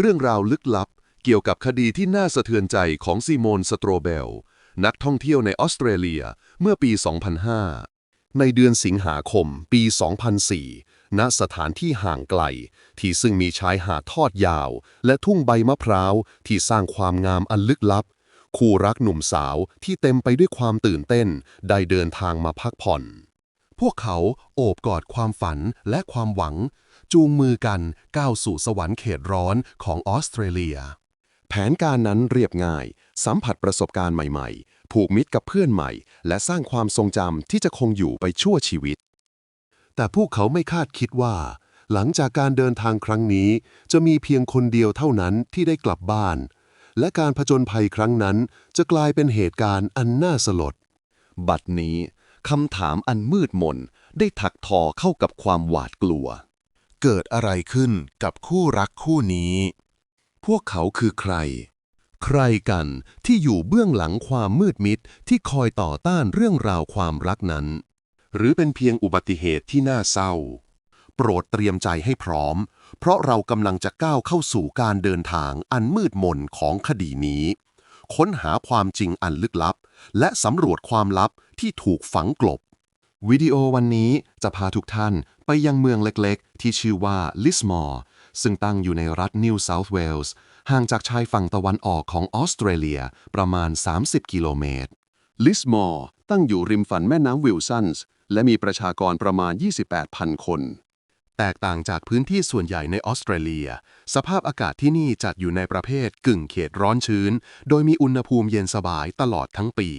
เรื่องราวลึกลับ เกี่ยวกับคดีที่น่าสะเทือนใจของซีโมนสโตรเบล นักท่องเที่ยวในออสเตรเลียเมื่อปี 2005 ในเดือนสิงหาคมปี 2004 ณ สถานที่ห่างไกล ที่ซึ่งมีชายหาดทอดยาว และทุ่งใบมะพร้าวที่สร้างความงามอันลึกลับ คู่รักหนุ่มสาวที่เต็มไปด้วยความตื่นเต้น ได้เดินทางมาพักผ่อน พวกเขาโอบกอดความฝันและความหวัง จูงมือกันก้าวสู่สวรรค์เขตร้อนของออสเตรเลีย แผนการนั้นเรียบง่าย สัมผัสประสบการณ์ใหม่ๆ ผูกมิตรกับเพื่อนใหม่ และสร้างความทรงจำที่จะคงอยู่ไปชั่วชีวิต แต่พวกเขาไม่คาดคิดว่า หลังจากการเดินทางครั้งนี้ จะมีเพียงคนเดียวเท่านั้นที่ได้กลับบ้าน และการผจญภัยครั้งนั้นจะกลายเป็นเหตุการณ์อันน่าสลด บัดนี้คำถามอันมืดมนได้ถักทอเข้ากับความหวาดกลัว เกิดอะไรขึ้นกับคู่รักคู่นี้ พวกเขาคือใคร ใครกันที่อยู่เบื้องหลังความมืดมิดที่คอยต่อต้านเรื่องราวความรักนั้น หรือเป็นเพียงอุบัติเหตุที่น่าเศร้า โปรดเตรียมใจให้พร้อม เพราะเรากำลังจะก้าวเข้าสู่การเดินทางอันมืดมนของคดีนี้ ค้นหาความจริงอันลึกลับ และสำรวจความลับที่ถูกฝังกลบ วิดีโอวันนี้จะพาทุกท่านไปยังเมืองเล็กๆ ที่ชื่อว่าลิสมอร์ซึ่งตั้งอยู่ในรัฐนิวเซาท์เวลส์ห่างจากชายฝั่งตะวันออกของออสเตรเลียประมาณ 30 กิโลเมตรลิสมอร์ตั้งอยู่ริมฝั่งแม่น้ำวิลสันส์และมีประชากรประมาณ 28,000 คน แตกต่างจากพื้นที่ส่วนใหญ่ในออสเตรเลีย สภาพอากาศที่นี่จัดอยู่ในประเภทกึ่งเขตร้อนชื้น โดยมีอุณหภูมิเย็นสบายตลอดทั้งปี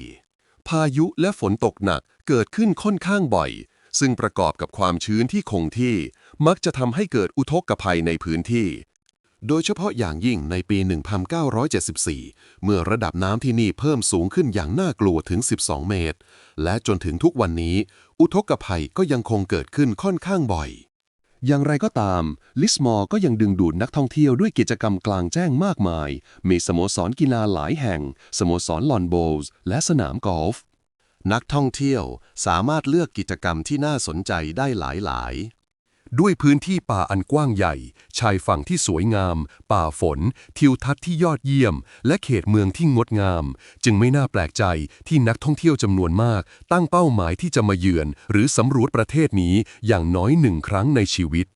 พายุและฝนตกหนักเกิดขึ้นค่อนข้างบ่อย ซึ่งประกอบกับความชื้นที่คงที่ มักจะทำให้เกิดอุทกภัยในพื้นที่ โดยเฉพาะอย่างยิ่งในปี 1974 เมื่อระดับน้ำที่นี่เพิ่มสูงขึ้นอย่างน่ากลัวถึง 12 เมตร และจนถึงทุกวันนี้ อุทกภัยก็ยังคงเกิดขึ้นค่อนข้างบ่อย อย่างไรก็ตาม ลิสมอร์ก็ยังดึงดูดนักท่องเที่ยวด้วยกิจกรรมกลางแจ้งมากมาย มีสโมสรกีฬาหลายแห่ง สโมสรลอนโบลส์และสนามกอล์ฟ นักท่องเที่ยวสามารถเลือกกิจกรรมที่น่าสนใจได้หลายๆ ด้วยพื้นที่ป่าอันกว้างใหญ่ ชายฝั่งที่สวยงาม ป่าฝน ทิวทัศน์ที่ยอดเยี่ยม และเขตเมืองที่งดงาม จึงไม่น่าแปลกใจที่นักท่องเที่ยวจำนวนมาก ตั้งเป้าหมายที่จะมาเยือน หรือสำรวจประเทศนี้อย่างน้อยหนึ่งครั้งในชีวิต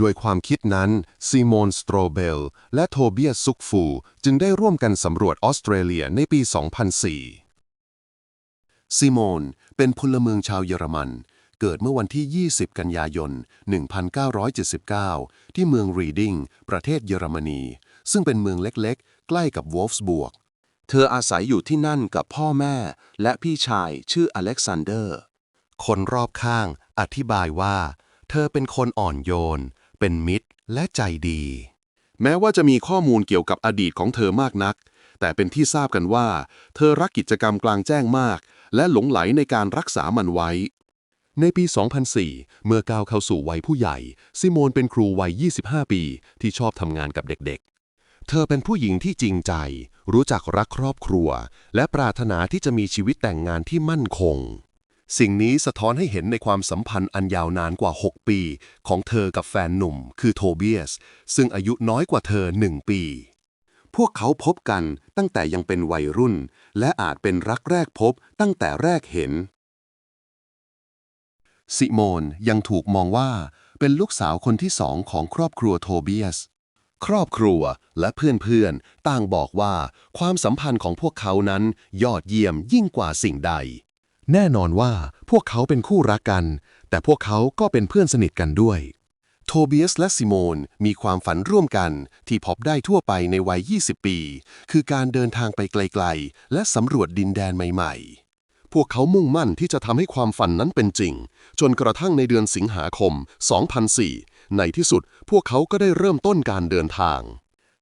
ด้วยความคิดนั้นซีโมนสโตรเบล และโทเบียสซุกฟู จึงได้ร่วมกันสำรวจออสเตรเลียในปี 2004ซิโมนเป็นพลเมืองชาวเยอรมัน เกิดเมื่อวันที่ 20 กันยายน 1979 ที่เมืองรีดิงประเทศเยอรมนี ซึ่งเป็นเมืองเล็กๆ ใกล้กับวอลฟสบวก เธออาศัยอยู่ที่นั่นกับพ่อแม่ และพี่ชายชื่ออเล็กซานเดอร์ คนรอบข้างอธิบายว่า เธอเป็นคนอ่อนโยน เป็นมิตรและใจดี แม้ว่าจะมีข้อมูลเกี่ยวกับอดีตของเธอมากนัก แต่เป็นที่ทราบกันว่า เธอรักกิจกรรมกลางแจ้งมาก และหลงไหลในการรักษามันไว้ ในปี 2004 เมื่อก้าวเข้าสู่วัยผู้ใหญ่ ซิโมนเป็นครูวัย 25 ปี ที่ชอบทำงานกับเด็กๆ เธอเป็นผู้หญิงที่จริงใจ รู้จักรักครอบครัว และปรารถนาที่จะมีชีวิตแต่งงานที่มั่นคง สิ่งนี้สะท้อนให้เห็นในความสัมพันธ์อันยาวนานกว่า 6 ปี ของเธอกับแฟนหนุ่ม คือโทเบียส ซึ่งอายุน้อยกว่าเธอ 1 ปี พวกเขาพบกันตั้งแต่ยังเป็นวัยรุ่น และอาจเป็นรักแรกพบตั้งแต่แรกเห็น ซิโมนยังถูกมองว่าเป็นลูกสาวคนที่สองของครอบครัวโทเบียส ครอบครัวและเพื่อนๆ ต่างบอกว่าความสัมพันธ์ของพวกเขานั้นยอดเยี่ยมยิ่งกว่าสิ่งใด แน่นอนว่าพวกเขาเป็นคู่รักกัน แต่พวกเขาก็เป็นเพื่อนสนิทกันด้วย โทเบียสและซิโมนมีความฝันร่วมกันที่พบได้ทั่วไปในวัย 20 ปี คือการเดินทางไปไกลๆ และสำรวจดินแดนใหม่ ๆ พวกเขามุ่งมั่นที่จะทำให้ความฝันนั้นเป็นจริง จนกระทั่งในเดือนสิงหาคม 2004 ในที่สุดพวกเขาก็ได้เริ่มต้นการเดินทาง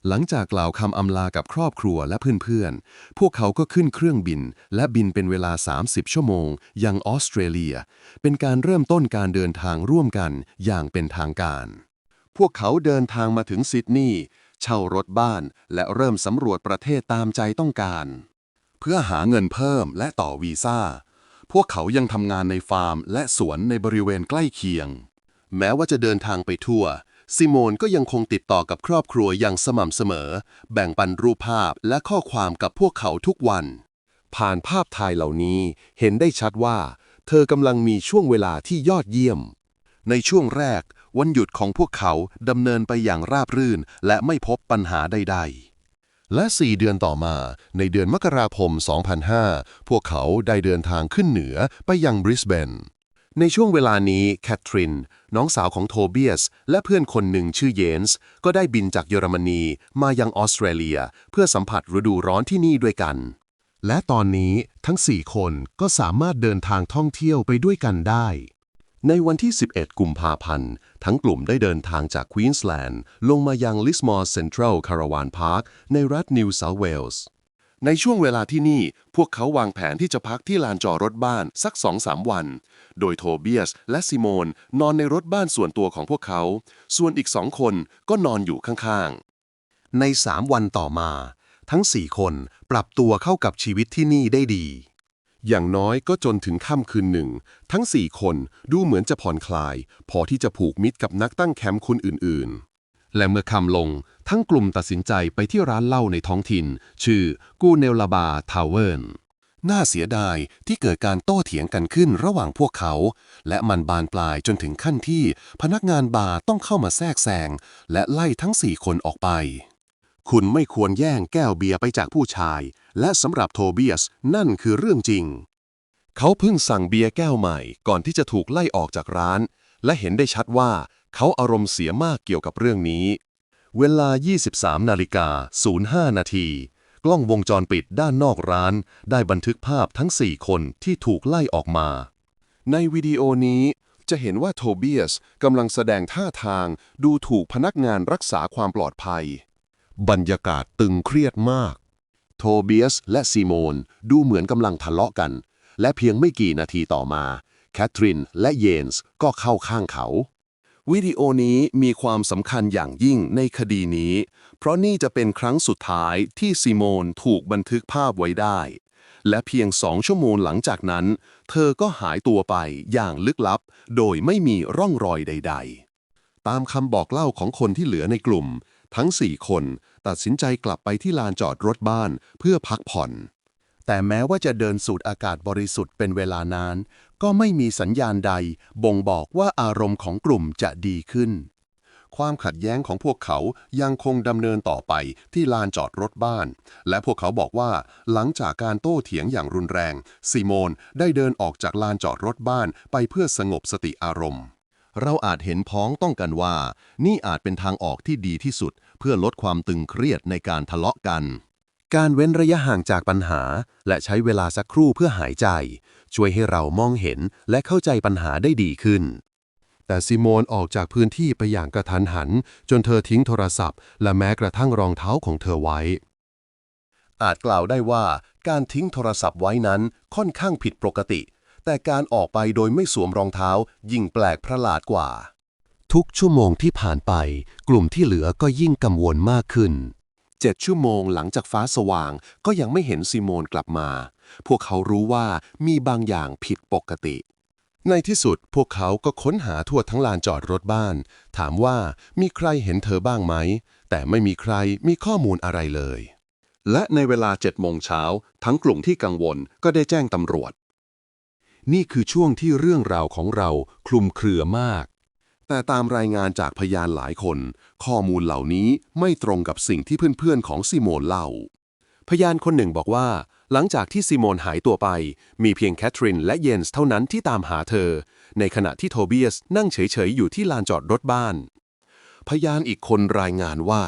หลังจากกล่าวคำอำลากับครอบครัวและเพื่อนๆ พวกเขาก็ขึ้นเครื่องบิน และบินเป็นเวลา 30 ชั่วโมง ยังออสเตรเลีย เป็นการเริ่มต้นการเดินทางร่วมกันอย่างเป็นทางการ พวกเขาเดินทางมาถึงซิดนีย์เช่ารถบ้านและเริ่มสำรวจประเทศตามใจต้องการ เพื่อหาเงินเพิ่มและต่อวีซ่า พวกเขายังทำงานในฟาร์ม และสวนในบริเวณใกล้เคียง แม้ว่าจะเดินทางไปทั่ว ซิโมนก็ยังคงติดต่อกับครอบครัวอย่างสม่ำเสมอ แบ่งปันรูปภาพและข้อความกับพวกเขาทุกวัน ผ่านภาพถ่ายเหล่านี้เห็นได้ชัดว่า เธอกำลังมีช่วงเวลาที่ยอดเยี่ยม ในช่วงแรก วันหยุดของพวกเขาดำเนินไปอย่างราบรื่น และไม่พบปัญหาใดๆ และ 4 เดือนต่อมา ในเดือนมกราคม 2005 พวกเขาได้เดินทางขึ้นเหนือไปยังบริสเบน ในช่วงเวลานี้แคทริน น้องสาวของโทเบียส และเพื่อนคนหนึ่งชื่อเยนส์ ก็ได้บินจากเยอรมนีมายังออสเตรเลีย เพื่อสัมผัสฤดูร้อนที่นี่ด้วยกัน และตอนนี้ทั้ง 4 คนก็สามารถเดินทางท่องเที่ยวไปด้วยกันได้ ในวันที่ 11 กุมภาพันธ์ ทั้งกลุ่มได้เดินทางจากควีนส์แลนด์ลงมายังลิสมอร์เซ็นทรัลคาราวานพาร์คในรัฐนิวเซาท์เวลส์ ในช่วงเวลาที่นี่ พวกเขาวางแผนที่จะพักที่ลานจอดรถบ้านสัก 2-3 วัน โดยโทเบียสและซิโมนนอนในรถบ้านส่วนตัวของพวกเขา ส่วนอีกสองคนก็นอนอยู่ข้างๆ ใน 3 วันต่อมา ทั้ง 4 คนปรับตัวเข้ากับชีวิตที่นี่ได้ดี อย่างน้อยก็จนถึงค่ำคืนหนึ่ง ทั้ง4คนดูเหมือนจะผ่อนคลาย พอที่จะผูกมิตรกับนักตั้งแคมป์คนอื่นๆ และเมื่อค่ำลง ทั้งกลุ่มตัดสินใจไปที่ร้านเหล้าในท้องถิ่น ชื่อกูเนลลาบาทาวเวิร์นน่าเสียดายที่เกิดการโต้เถียงกันขึ้นระหว่างพวกเขา และมันบานปลายจนถึงขั้นที่พนักงานบาร์ต้องเข้ามาแทรกแซงและไล่ทั้งสี่คนออกไป คุณไม่ควรแย่งแก้วเบียร์ไปจากผู้ชาย และสำหรับโทเบียสนั่นคือเรื่องจริง เขาเพิ่งสั่งเบียร์แก้วใหม่ก่อนที่จะถูกไล่ออกจากร้าน และเห็นได้ชัดว่าเขาอารมณ์เสียมากเกี่ยวกับเรื่องนี้ เวลา 23 นาฬิกา 05 นาที กล้องวงจรปิดด้านนอกร้าน ได้บันทึกภาพทั้ง 4 คนที่ถูกไล่ออกมา ในวิดีโอนี้จะเห็นว่าโทเบียสกำลังแสดงท่าทางดูถูกพนักงานรักษาความปลอดภัย บรรยากาศตึงเครียดมาก โทเบียสและซีโมนดูเหมือนกำลังทะเลาะกัน และเพียงไม่กี่นาทีต่อมา แคทรินและเยนส์ก็เข้าข้างเขา วิดีโอนี้มีความสำคัญอย่างยิ่งในคดีนี้ เพราะนี่จะเป็นครั้งสุดท้ายที่ซีโมนถูกบันทึกภาพไว้ได้ และเพียงสองชั่วโมงหลังจากนั้น เธอก็หายตัวไปอย่างลึกลับ โดยไม่มีร่องรอยใด ๆตามคำบอกเล่าของคนที่เหลือในกลุ่ม ทั้ง4คน ตัดสินใจกลับไปที่ลานจอดรถบ้านเพื่อพักผ่อน แต่แม้ว่าจะเดินสูดอากาศบริสุทธิ์เป็นเวลานาน ก็ไม่มีสัญญาณใด บ่งบอกว่าอารมณ์ของกลุ่มจะดีขึ้น ความขัดแย้งของพวกเขายังคงดำเนินต่อไปที่ลานจอดรถบ้าน และพวกเขาบอกว่า หลังจากการโต้เถียงอย่างรุนแรงซีโมนได้เดินออกจากลานจอดรถบ้านไปเพื่อสงบสติอารมณ์เราอาจเห็นพ้องต้องกันว่า นี่อาจเป็นทางออกที่ดีที่สุด เพื่อลดความตึงเครียดในการทะเลาะกัน การเว้นระยะห่างจากปัญหา และใช้เวลาสักครู่เพื่อหายใจ ช่วยให้เรามองเห็นและเข้าใจปัญหาได้ดีขึ้น แต่ซิโมนออกจากพื้นที่ไปอย่างกระทันหัน จนเธอทิ้งโทรศัพท์ และแม้กระทั่งรองเท้าของเธอไว้ อาจกล่าวได้ว่าการทิ้งโทรศัพท์ไว้นั้นค่อนข้างผิดปกติ แต่การออกไปโดยไม่สวมรองเท้ายิ่งแปลกประหลาดกว่า ทุกชั่วโมงที่ผ่านไป กลุ่มที่เหลือก็ยิ่งกังวลมากขึ้นเจ็ดชั่วโมงหลังจากฟ้าสว่างก็ยังไม่เห็นซิโมนกลับมา พวกเขารู้ว่ามีบางอย่างผิดปกติ ในที่สุดพวกเขาก็ค้นหาทั่วทั้งลานจอดรถบ้าน ถามว่ามีใครเห็นเธอบ้างไหม แต่ไม่มีใครมีข้อมูลอะไรเลย และในเวลาเจ็ดโมงเช้าทั้งกลุ่มที่กังวลก็ได้แจ้งตำรวจ นี่คือช่วงที่เรื่องราวของเราคลุมเครือมาก แต่ตามรายงานจากพยานหลายคน ข้อมูลเหล่านี้ไม่ตรงกับสิ่งที่เพื่อนๆของซิโมนเล่า พยานคนหนึ่งบอกว่า หลังจากที่ซิโมนหายตัวไป มีเพียงแคทรินและเยนส์เท่านั้นที่ตามหาเธอ ในขณะที่โทเบียสนั่งเฉยๆอยู่ที่ลานจอดรถบ้าน พยานอีกคนรายงานว่า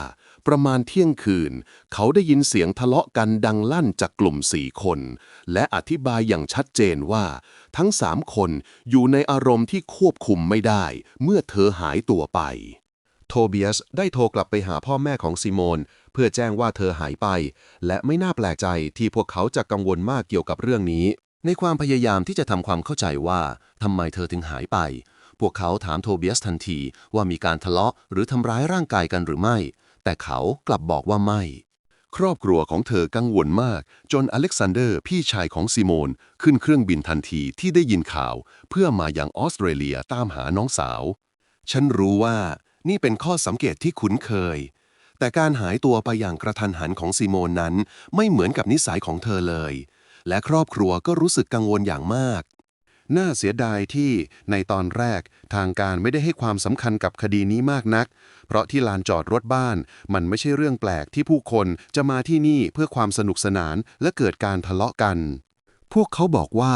ประมาณเที่ยงคืน เขาได้ยินเสียงทะเลาะกันดังลั่นจากกลุ่มสี่คน และอธิบายอย่างชัดเจนว่า ทั้งสามคนอยู่ในอารมณ์ที่ควบคุมไม่ได้ เมื่อเธอหายตัวไป โทเบียสได้โทรกลับไปหาพ่อแม่ของซิโมน เพื่อแจ้งว่าเธอหายไป และไม่น่าแปลกใจที่พวกเขาจะกังวลมากเกี่ยวกับเรื่องนี้ ในความพยายามที่จะทำความเข้าใจว่าทำไมเธอถึงหายไป พวกเขาถามโทเบียสทันทีว่ามีการทะเลาะหรือทำร้ายร่างกายกันหรือไม่ แต่เขากลับบอกว่าไม่ ครอบครัวของเธอกังวลมาก จนอเล็กซานเดอร์พี่ชายของซิโมน ขึ้นเครื่องบินทันทีที่ได้ยินข่าว เพื่อมาอยังออสเตรเลียตามหาน้องสาว ฉันรู้ว่านี่เป็นข้อสังเกตที่คุ้นเคย แต่การหายตัวไปอย่างกระทันหันของซีโมนนั้น ไม่เหมือนกับนิสัยของเธอเลย และครอบครัวก็รู้สึกกังวลอย่างมากน่าเสียดายที่ในตอนแรกทางการไม่ได้ให้ความสำคัญกับคดีนี้มากนัก เพราะที่ลานจอดรถบ้าน มันไม่ใช่เรื่องแปลกที่ผู้คนจะมาที่นี่เพื่อความสนุกสนานและเกิดการทะเลาะกัน พวกเขาบอกว่า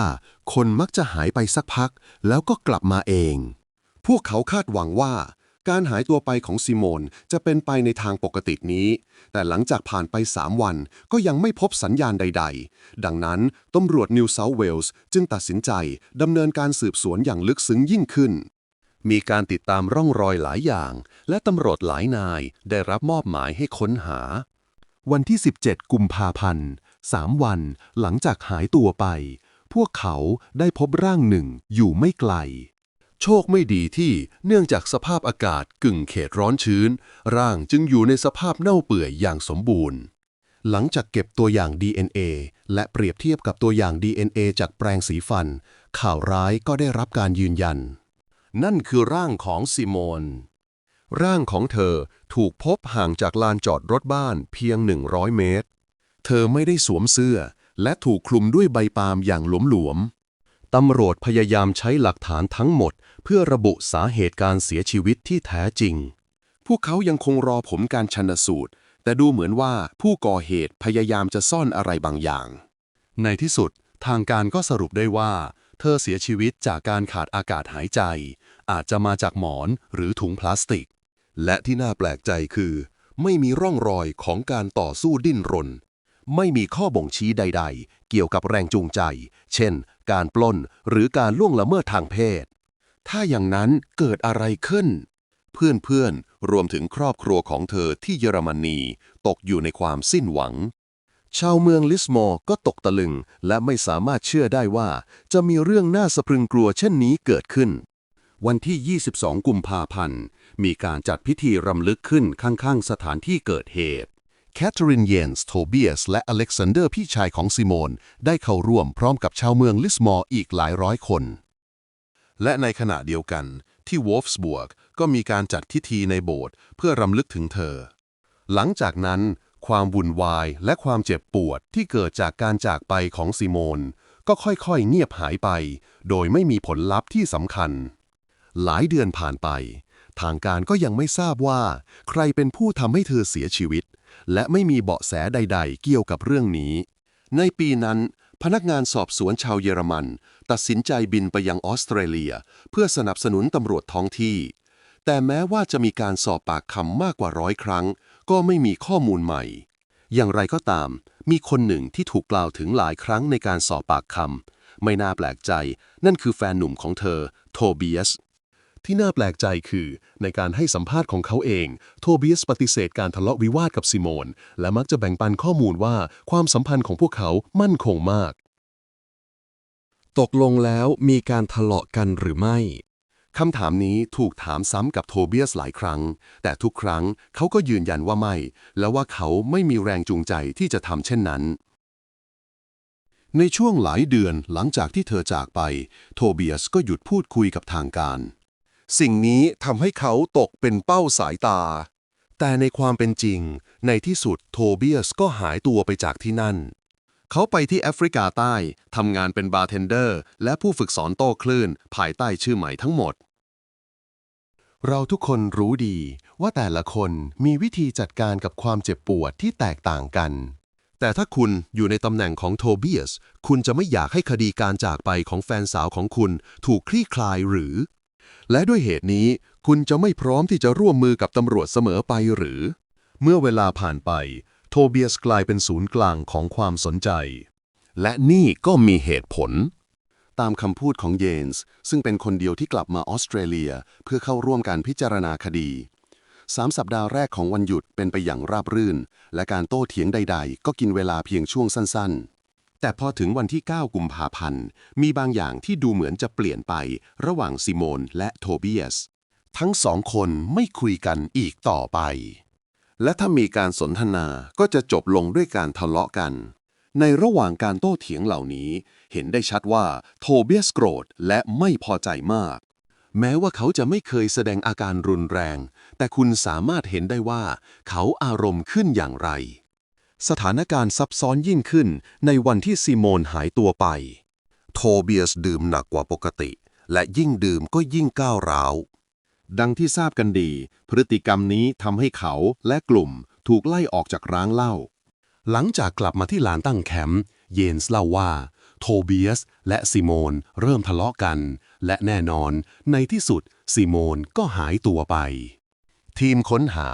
คนมักจะหายไปสักพัก แล้วก็กลับมาเอง พวกเขาคาดหวังว่า การหายตัวไปของซิโมนจะเป็นไปในทางปกตินี้ แต่หลังจากผ่านไป3วันก็ยังไม่พบสัญญาณใด ๆ ดังนั้นตำรวจนิวเซาท์เวลส์จึงตัดสินใจดำเนินการสืบสวนอย่างลึกซึ้งยิ่งขึ้น มีการติดตามร่องรอยหลายอย่าง และตำรวจหลายนายได้รับมอบหมายให้ค้นหา วันที่ 17 กุมภาพันธ์3วันหลังจากหายตัวไป พวกเขาได้พบร่างหนึ่งอยู่ไม่ไกล โชคไม่ดีที่เนื่องจากสภาพอากาศกึ่งเขตร้อนชื้น ร่างจึงอยู่ในสภาพเน่าเปื่อยอย่างสมบูรณ์ หลังจากเก็บตัวอย่าง DNA และเปรียบเทียบกับตัวอย่าง DNA จากแปรงสีฟัน ข่าวร้ายก็ได้รับการยืนยัน นั่นคือร่างของซิโมน ร่างของเธอถูกพบห่างจากลานจอดรถบ้านเพียง 100 เมตร เธอไม่ได้สวมเสื้อ และถูกคลุมด้วยใบปาล์มอย่างหลวมๆตำรวจพยายามใช้หลักฐานทั้งหมด เพื่อระบุสาเหตุการเสียชีวิตที่แท้จริง พวกเขายังคงรอผลการชันสูตร แต่ดูเหมือนว่าผู้ก่อเหตุพยายามจะซ่อนอะไรบางอย่าง ในที่สุดทางการก็สรุปได้ว่า เธอเสียชีวิตจากการขาดอากาศหายใจ อาจจะมาจากหมอนหรือถุงพลาสติก และที่น่าแปลกใจคือ ไม่มีร่องรอยของการต่อสู้ดิ้นรน ไม่มีข้อบ่งชี้ใด ๆ เกี่ยวกับแรงจูงใจ เช่น การปล้นหรือการล่วงละเมิดทางเพศ ถ้าอย่างนั้นเกิดอะไรขึ้น เพื่อนๆรวมถึงครอบครัวของเธอที่เยอรมนีตกอยู่ในความสิ้นหวัง ชาวเมืองลิสมอร์ก็ตกตะลึง และไม่สามารถเชื่อได้ว่า จะมีเรื่องน่าสะพรึงกลัวเช่นนี้เกิดขึ้น วันที่ 22 กุมภาพันธ์ มีการจัดพิธีรำลึกขึ้นข้างๆ สถานที่เกิดเหตุแคทเธอรีนเยนส์โทเบียสและอเล็กซานเดอร์พี่ชายของซิโมน ได้เข้าร่วมพร้อมกับชาวเมืองลิสมอร์อีกหลายร้อยคน และในขณะเดียวกันที่วอลฟสบวกก็มีการจัดพิธีในโบสถ์เพื่อรำลึกถึงเธอ หลังจากนั้น ความวุ่นวายและความเจ็บปวดที่เกิดจากการจากไปของซิโมน ก็ค่อยๆ เงียบหายไป โดยไม่มีผลลัพธ์ที่สำคัญ หลายเดือนผ่านไป ทางการก็ยังไม่ทราบว่า ใครเป็นผู้ทำให้เธอเสียชีวิต และไม่มีเบาะแสใด ๆ เกี่ยวกับเรื่องนี้ ในปีนั้นพนักงานสอบสวนชาวเยอรมัน ตัดสินใจบินไปยังออสเตรเลีย เพื่อสนับสนุนตำรวจท้องที่ แต่แม้ว่าจะมีการสอบปากคำมากกว่าร้อยครั้ง ก็ไม่มีข้อมูลใหม่ อย่างไรก็ตาม มีคนหนึ่งที่ถูกกล่าวถึงหลายครั้งในการสอบปากคำไม่น่าแปลกใจ นั่นคือแฟนหนุ่มของเธอ โทเบียส ที่น่าแปลกใจคือในการให้สัมภาษณ์ของเขาเอง โทเบียสปฏิเสธการทะเลาะวิวาทกับซิโมน และมักจะแบ่งปันข้อมูลว่าความสัมพันธ์ของพวกเขามั่นคงมาก ตกลงแล้วมีการทะเลาะกันหรือไม่ คำถามนี้ถูกถามซ้ำกับโทเบียสหลายครั้ง แต่ทุกครั้งเขาก็ยืนยันว่าไม่ และว่าเขาไม่มีแรงจูงใจที่จะทำเช่นนั้น ในช่วงหลายเดือนหลังจากที่เธอจากไป โทเบียสก็หยุดพูดคุยกับทางการ สิ่งนี้ทำให้เขาตกเป็นเป้าสายตา แต่ในความเป็นจริง ในที่สุดโทเบียสก็หายตัวไปจากที่นั่น เขาไปที่แอฟริกาใต้ทำงานเป็นบาร์เทนเดอร์ และผู้ฝึกสอนโต้คลื่น ภายใต้ชื่อใหม่ทั้งหมด เราทุกคนรู้ดีว่าแต่ละคนมีวิธีจัดการกับความเจ็บปวดที่แตกต่างกัน แต่ถ้าคุณอยู่ในตำแหน่งของโทเบียส คุณจะไม่อยากให้คดีการจากไปของแฟนสาวของคุณถูกคลี่คลายหรือ และด้วยเหตุนี้ คุณจะไม่พร้อมที่จะร่วมมือกับตำรวจเสมอไปหรือ เมื่อเวลาผ่านไป โทเบียสกลายเป็นศูนย์กลางของความสนใจ และนี่ก็มีเหตุผล ตามคำพูดของเยนส์ซึ่งเป็นคนเดียวที่กลับมาออสเตรเลีย เพื่อเข้าร่วมการพิจารณาคดีสามสัปดาห์แรกของวันหยุดเป็นไปอย่างราบรื่น และการโต้เถียงใด ๆ ก็กินเวลาเพียงช่วงสั้น ๆ แต่พอถึงวันที่ 9 กุมภาพันธ์ มีบางอย่างที่ดูเหมือนจะเปลี่ยนไประหว่างซิโมนและโทเบียส ทั้งสองคนไม่คุยกันอีกต่อไป และถ้ามีการสนทนาก็จะจบลงด้วยการทะเลาะกัน ในระหว่างการโต้เถียงเหล่านี้ เห็นได้ชัดว่าโทเบียสโกรธและไม่พอใจมาก แม้ว่าเขาจะไม่เคยแสดงอาการรุนแรง แต่คุณสามารถเห็นได้ว่า เขาอารมณ์ขึ้นอย่างไร สถานการณ์ซับซ้อนยิ่งขึ้นในวันที่ซิโมนหายตัวไป โทเบียสดื่มหนักกว่าปกติ และยิ่งดื่มก็ยิ่งก้าวร้าวดังที่ทราบกันดี พฤติกรรมนี้ทำให้เขาและกลุ่มถูกไล่ออกจากร้านเหล้า หลังจากกลับมาที่ลานตั้งแคมป์เยนส์เล่าว่า โทเบียสและซิโมนเริ่มทะเลาะกัน และแน่นอน ในที่สุดซิโมนก็หายตัวไป ทีมค้นหา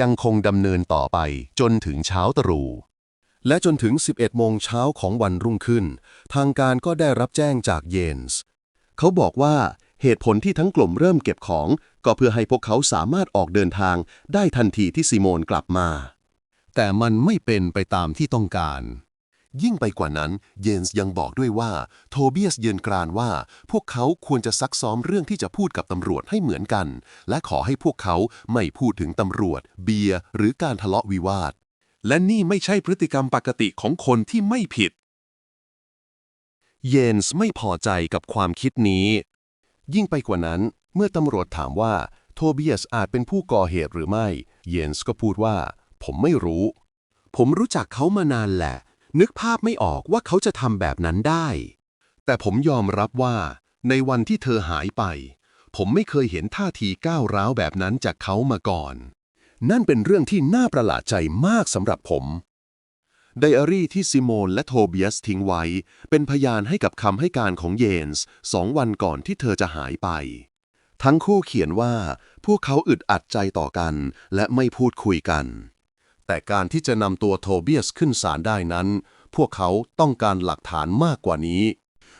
ยังคงดำเนินต่อไปจนถึงเช้าตรู่และจนถึง 11 โมงเช้าของวันรุ่งขึ้น ทางการก็ได้รับแจ้งจากเยนส์ เขาบอกว่าเหตุผลที่ทั้งกลุ่มเริ่มเก็บของ ก็เพื่อให้พวกเขาสามารถออกเดินทางได้ทันทีที่ซิโมนกลับมา แต่มันไม่เป็นไปตามที่ต้องการ ยิ่งไปกว่านั้น เยนส์ยังบอกด้วยว่า โทเบียสเยือนกรานว่า พวกเขาควรจะซักซ้อมเรื่องที่จะพูดกับตำรวจให้เหมือนกัน และขอให้พวกเขาไม่พูดถึงตำรวจ เบียร์หรือการทะเลาะวิวาท และนี่ไม่ใช่พฤติกรรมปกติของคนที่ไม่ผิด เยนส์ไม่พอใจกับความคิดนี้ ยิ่งไปกว่านั้น เมื่อตำรวจถามว่า โทเบียสอาจเป็นผู้ก่อเหตุหรือไม่ เยนส์ก็พูดว่า ผมไม่รู้ ผมรู้จักเขามานานแหละ นึกภาพไม่ออกว่าเขาจะทำแบบนั้นได้ แต่ผมยอมรับว่า ในวันที่เธอหายไป ผมไม่เคยเห็นท่าทีก้าวร้าวแบบนั้นจากเขามาก่อน นั่นเป็นเรื่องที่น่าประหลาดใจมากสำหรับผมไดอารี่ที่ซิโมนและโทเบียสทิ้งไว้ เป็นพยานให้กับคำให้การของเยนส์สองวันก่อนที่เธอจะหายไป ทั้งคู่เขียนว่า พวกเขาอึดอัดใจต่อกัน และไม่พูดคุยกัน แต่การที่จะนำตัวโทเบียสขึ้นศาลได้นั้น พวกเขาต้องการหลักฐานมากกว่านี้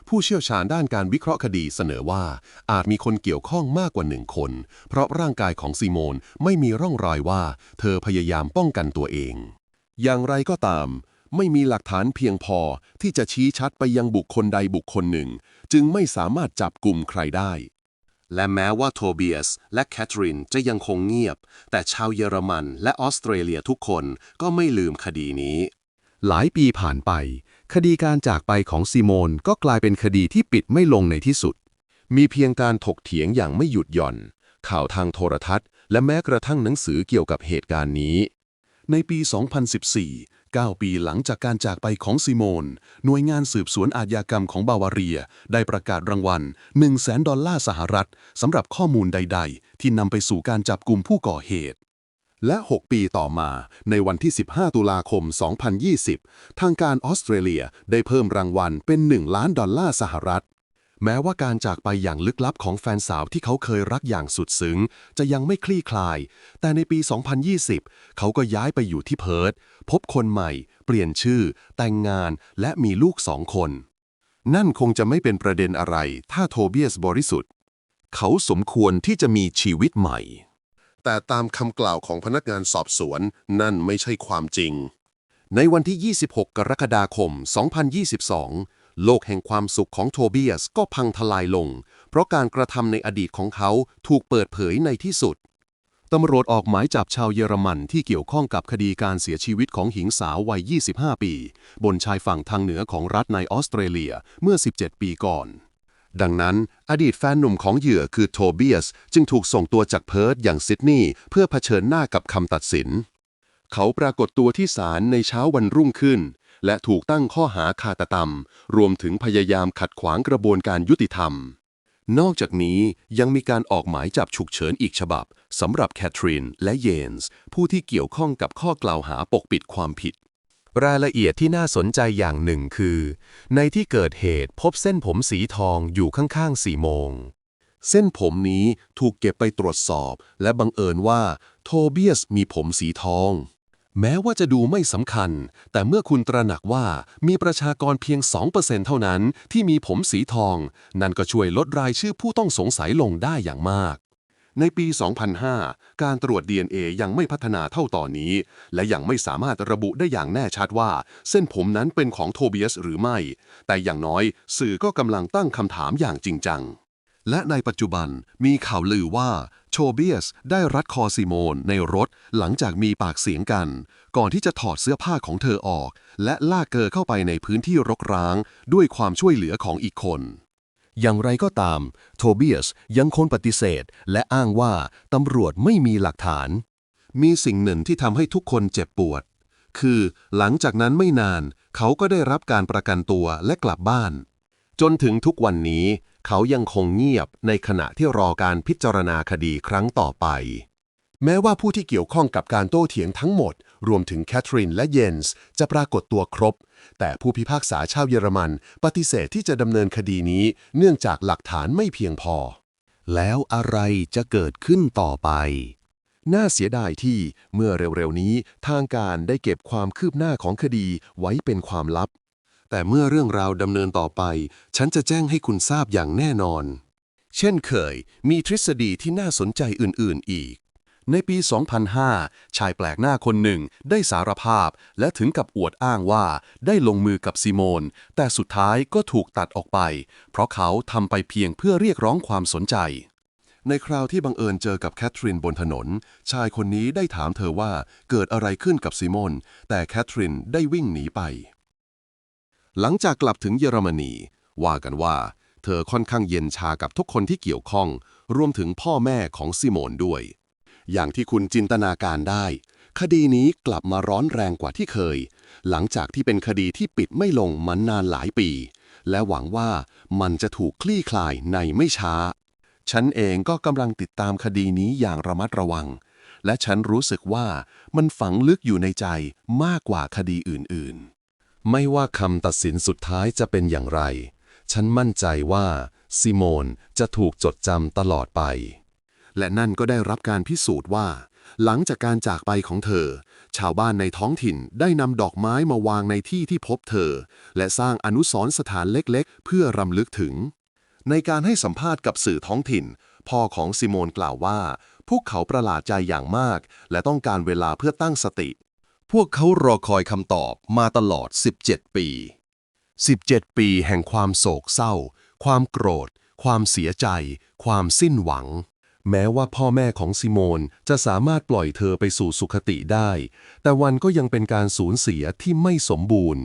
ผู้เชี่ยวชาญด้านการวิเคราะห์คดีเสนอว่า อาจมีคนเกี่ยวข้องมากกว่าหนึ่งคน เพราะร่างกายของซีโมนไม่มีร่องรอยว่า เธอพยายามป้องกันตัวเอง อย่างไรก็ตาม ไม่มีหลักฐานเพียงพอที่จะชี้ชัดไปยังบุคคลใดบุคคลหนึ่ง จึงไม่สามารถจับกลุ่มใครได้ และแม้ว่าโทเบียสและแคทรินจะยังคงเงียบ แต่ชาวเยอรมันและออสเตรเลียทุกคนก็ไม่ลืมคดีนี้ หลายปีผ่านไป คดีการจากไปของซีโมนก็กลายเป็นคดีที่ปิดไม่ลงในที่สุด มีเพียงการถกเถียงอย่างไม่หยุดหย่อน ข่าวทางโทรทัศน์ และแม้กระทั่งหนังสือเกี่ยวกับเหตุการณ์นี้ ในปี 2014 9 ปีหลังจากการจากไปของซิโมน หน่วยงานสืบสวนอาชญากรรมของบาวาเรีย ได้ประกาศรางวัล 1 0 0 0 0แดอลลาร์สหรัฐสำหรับข้อมูลใด ๆ ที่นำไปสู่การจับกลุ่มผู้ก่อเหตุ และ 6 ปีต่อมา ในวันที่ 15 ตุลาคม 2020 ทางการออสเตรเลียได้เพิ่มรางวัลเป็น 1 ล้านดอลลาร์สหรัฐ แม้ว่าการจากไปอย่างลึกลับของแฟนสาวที่เขาเคยรักอย่างสุดซึ้ง จะยังไม่คลี่คลาย แต่ในปี 2020 เขาก็ย้ายไปอยู่ที่เพิร์ธพบคนใหม่ เปลี่ยนชื่อ แต่งงานและมีลูกสองคน นั่นคงจะไม่เป็นประเด็นอะไร ถ้าโทเบียสบริสุทธิ์ เขาสมควรที่จะมีชีวิตใหม่ แต่ตามคำกล่าวของพนักงานสอบสวน นั่นไม่ใช่ความจริง ในวันที่ 26 กรกฎาคม 2022 โลกแห่งความสุขของโทเบียสก็พังทลายลง เพราะการกระทำในอดีตของเขาถูกเปิดเผยในที่สุดตำรวจออกหมายจับชาวเยอรมันที่เกี่ยวข้องกับคดีการเสียชีวิตของหญิงสาววัย 25 ปี บนชายฝั่งทางเหนือของรัฐในออสเตรเลียเมื่อ 17 ปีก่อน ดังนั้น อดีตแฟนหนุ่มของเหยื่อคือโทเบียส จึงถูกส่งตัวจากเพิร์ธอย่างซิดนีย์เพื่อเผชิญหน้ากับคำตัดสิน เขาปรากฏตัวที่ศาลในเช้าวันรุ่งขึ้น และถูกตั้งข้อหาฆาตกรรม รวมถึงพยายามขัดขวางกระบวนการยุติธรรม นอกจากนี้ยังมีการออกหมายจับฉุกเฉินอีกฉบับสำหรับแคทรินและเยนส์ผู้ที่เกี่ยวข้องกับข้อกล่าวหาปกปิดความผิด รายละเอียดที่น่าสนใจอย่างหนึ่งคือ ในที่เกิดเหตุพบเส้นผมสีทองอยู่ข้างๆสี่โมงเส้นผมนี้ถูกเก็บไปตรวจสอบ และบังเอิญว่า โทเบียสมีผมสีทอง แม้ว่าจะดูไม่สำคัญ แต่เมื่อคุณตระหนักว่ามีประชากรเพียง 2%เท่านั้นที่มีผมสีทอง นั่นก็ช่วยลดรายชื่อผู้ต้องสงสัยลงได้อย่างมาก ในปี 2005 การตรวจ DNA ยังไม่พัฒนาเท่าตอนนี้ และยังไม่สามารถระบุได้อย่างแน่ชัดว่า เส้นผมนั้นเป็นของโทเบียสหรือไม่ แต่อย่างน้อยสื่อก็กำลังตั้งคำถามอย่างจริงจัง และในปัจจุบันมีข่าวลือว่าโชเบียสได้รัดคอซิโมนในรถหลังจากมีปากเสียงกัน ก่อนที่จะถอดเสื้อผ้าของเธอออก และลากเกอเข้าไปในพื้นที่รกร้าง ด้วยความช่วยเหลือของอีกคน อย่างไรก็ตาม โทเบียสยังคงปฏิเสธ และอ้างว่าตำรวจไม่มีหลักฐาน มีสิ่งหนึ่งที่ทำให้ทุกคนเจ็บปวด คือหลังจากนั้นไม่นาน เขาก็ได้รับการประกันตัวและกลับบ้าน จนถึงทุกวันนี้ เขายังคงเงียบในขณะที่รอการพิจารณาคดีครั้งต่อไป แม้ว่าผู้ที่เกี่ยวข้องกับการโต้เถียงทั้งหมด รวมถึงแคทรินและเยนส์จะปรากฏตัวครบ แต่ผู้พิพากษาชาวเยอรมัน ปฏิเสธที่จะดำเนินคดีนี้ เนื่องจากหลักฐานไม่เพียงพอ แล้วอะไรจะเกิดขึ้นต่อไปน่าเสียดายที่เมื่อเร็วๆนี้ทางการได้เก็บความคืบหน้าของคดีไว้เป็นความลับ แต่เมื่อเรื่องราวดำเนินต่อไป ฉันจะแจ้งให้คุณทราบอย่างแน่นอน เช่นเคย มีทฤษฎีที่น่าสนใจอื่น ๆ อีก ในปี 2005 ชายแปลกหน้าคนหนึ่งได้สารภาพ และถึงกับอวดอ้างว่าได้ลงมือกับซิโมน แต่สุดท้ายก็ถูกตัดออกไป เพราะเขาทำไปเพียงเพื่อเรียกร้องความสนใจ ในคราวที่บังเอิญเจอกับแคทรินบนถนน ชายคนนี้ได้ถามเธอว่าเกิดอะไรขึ้นกับซิโมน แต่แคทรินได้วิ่งหนีไป หลังจากกลับถึงเยอรมนี ว่ากันว่า เธอค่อนข้างเย็นชากับทุกคนที่เกี่ยวข้อง รวมถึงพ่อแม่ของซิโมนด้วย อย่างที่คุณจินตนาการได้ คดีนี้กลับมาร้อนแรงกว่าที่เคย หลังจากที่เป็นคดีที่ปิดไม่ลงมันนานหลายปี และหวังว่ามันจะถูกคลี่คลายในไม่ช้า ฉันเองก็กำลังติดตามคดีนี้อย่างระมัดระวัง และฉันรู้สึกว่ามันฝังลึกอยู่ในใจมากกว่าคดีอื่นๆ ไม่ว่าคำตัดสินสุดท้ายจะเป็นอย่างไร ฉันมั่นใจว่าซิโมนจะถูกจดจำตลอดไป และนั่นก็ได้รับการพิสูจน์ว่า หลังจากการจากไปของเธอ ชาวบ้านในท้องถิ่นได้นำดอกไม้มาวางในที่ที่พบเธอ และสร้างอนุสรณ์สถานเล็กๆ เพื่อรำลึกถึง ในการให้สัมภาษณ์กับสื่อท้องถิ่น พ่อของซิโมนกล่าวว่า พวกเขาประหลาดใจอย่างมาก และต้องการเวลาเพื่อตั้งสติ พวกเขารอคอยคำตอบมาตลอด 17 ปี 17 ปีแห่งความโศกเศร้า ความโกรธ ความเสียใจ ความสิ้นหวัง แม้ว่าพ่อแม่ของซิโมนจะสามารถปล่อยเธอไปสู่สุขติได้ แต่วันก็ยังเป็นการสูญเสียที่ไม่สมบูรณ์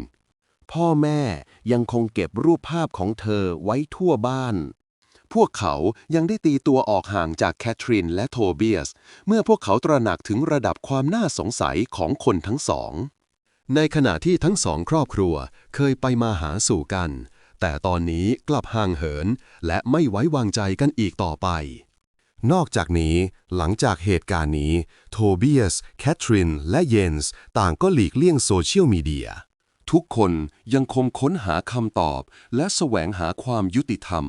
พ่อแม่ยังคงเก็บรูปภาพของเธอไว้ทั่วบ้าน พวกเขายังได้ตีตัวออกห่างจากแคทรินและโทเบียส เมื่อพวกเขาตระหนักถึงระดับความน่าสงสัยของคนทั้งสอง ในขณะที่ทั้งสองครอบครัวเคยไปมาหาสู่กัน แต่ตอนนี้กลับห่างเหิน และไม่ไว้วางใจกันอีกต่อไป นอกจากนี้หลังจากเหตุการณ์นี้ โทเบียส แคทริน และเยนส์ต่างก็หลีกเลี่ยงโซเชียลมีเดียทุกคนยังคงค้นหาคำตอบและแสวงหาความยุติธรรม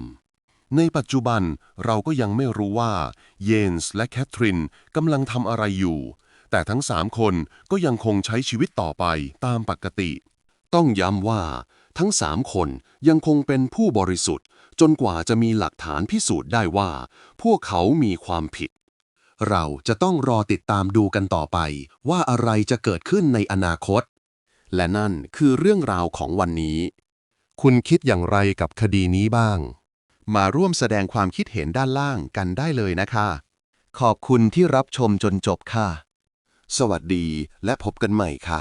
ในปัจจุบันเราก็ยังไม่รู้ว่าเยนส์และแคทรินกำลังทำอะไรอยู่ แต่ทั้งสามคนก็ยังคงใช้ชีวิตต่อไปตามปกติ ต้องย้ำว่า ทั้งสามคนยังคงเป็นผู้บริสุทธิ์ จนกว่าจะมีหลักฐานพิสูจน์ได้ว่า พวกเขามีความผิด เราจะต้องรอติดตามดูกันต่อไป ว่าอะไรจะเกิดขึ้นในอนาคต และนั่นคือเรื่องราวของวันนี้ คุณคิดอย่างไรกับคดีนี้บ้าง มาร่วมแสดงความคิดเห็นด้านล่างกันได้เลยนะคะ ขอบคุณที่รับชมจนจบค่ะ สวัสดีและพบกันใหม่ค่ะ